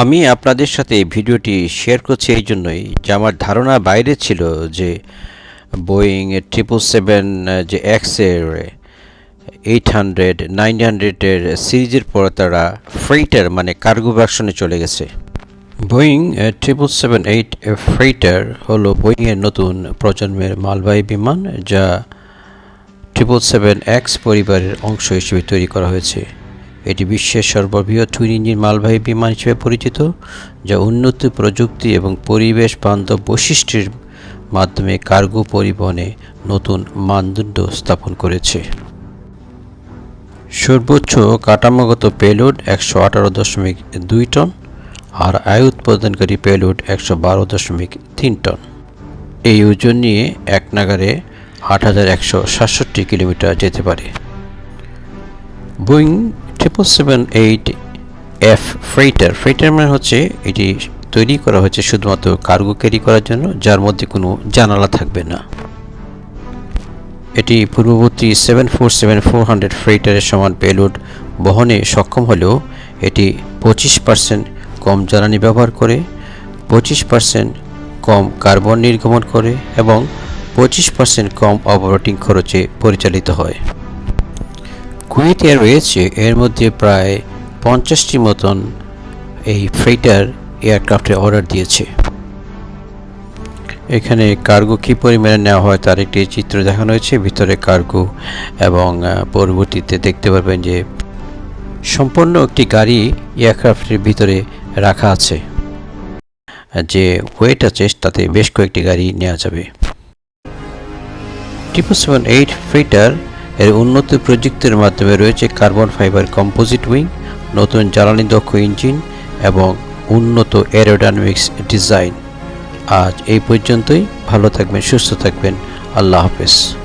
আমি আপনাদের সাথে ভিডিওটি শেয়ার করছি এই জন্যই যে আমার ধারণা বাইরে ছিল যে বোয়িং ট্রিপল সেভেন যে এক্সের এইট হান্ড্রেড নাইন হান্ড্রেডের সিরিজের পরে তারা ফ্রেইটার মানে কার্গো ভার্সনে চলে গেছে। Boeing triple seven eight freighter হলো বোয়িংয়ের নতুন প্রজন্মের মালবাহী বিমান যা ট্রিপল সেভেন এক্স পরিবারের অংশ হিসেবে তৈরি করা হয়েছে। এটি বিশ্বের সর্ববৃহৎ টুইন ইঞ্জিন মালবাহী বিমান হিসেবে পরিচিত, যা উন্নত প্রযুক্তি এবং পরিবেশ বান্ধব বৈশিষ্ট্যের মাধ্যমে কার্গো পরিবহনে নতুন মানদণ্ড স্থাপন করেছে। সর্বোচ্চ কাঠামোগত পেলোড একশো আঠারো দশমিক দুই টন, আর আয় উৎপাদনকারী পেলোড একশো বারো দশমিক তিন টন। এই ওজন নিয়ে এক নাগারে আট হাজার একশো সাতষট্টি কিলোমিটার যেতে পারে। Boeing triple seven eight F freighter freighter মানে হচ্ছে এটি তৈরি করা হয়েছে শুধুমাত্র কার্গো ক্যারি করার জন্য, যার মধ্যে কোনো জানালা থাকবে না। এটি পূর্ববর্তী seven four seven four hundred ফ্রেইটারের সমান পেলোড বহনে সক্ষম হলেও এটি পঁচিশ পার্সেন্ট কম জ্বালানি ব্যবহার করে, পঁচিশ পার্সেন্ট কম কার্বন নির্গমন করে এবং পঁচিশ পার্সেন্ট কম অপারেটিং খরচে পরিচালিত হয়। কুয়েত রয়েছে এর মধ্যে প্রায় পঞ্চাশটি মতন এই ফ্রেইটার এয়ারক্রাফটের অর্ডার দিয়েছে। এখানে কার্গো কী পরিমাণে নেওয়া হয় তার একটি চিত্র দেখানো হয়েছে। ভিতরে কার্গো এবং পরবর্তীতে দেখতে পারবেন যে সম্পূর্ণ একটি গাড়ি এয়ারক্রাফটের ভিতরে রাখা আছে। যে ওয়েট আছে তাতে বেশ কয়েকটি গাড়ি নেওয়া যাবে। ট্রিপল সেভেন এইট ফ্রেটার এর উন্নত প্রযুক্তির মাধ্যমে রয়েছে কার্বন ফাইবার কম্পোজিট উইং নতুন জ্বালানি দক্ষ ইঞ্জিন এবং উন্নত এরোডাইনামিক্স ডিজাইন আজ এই পর্যন্তই, ভালো থাকবেন, সুস্থ থাকবেন। আল্লাহ হাফেজ।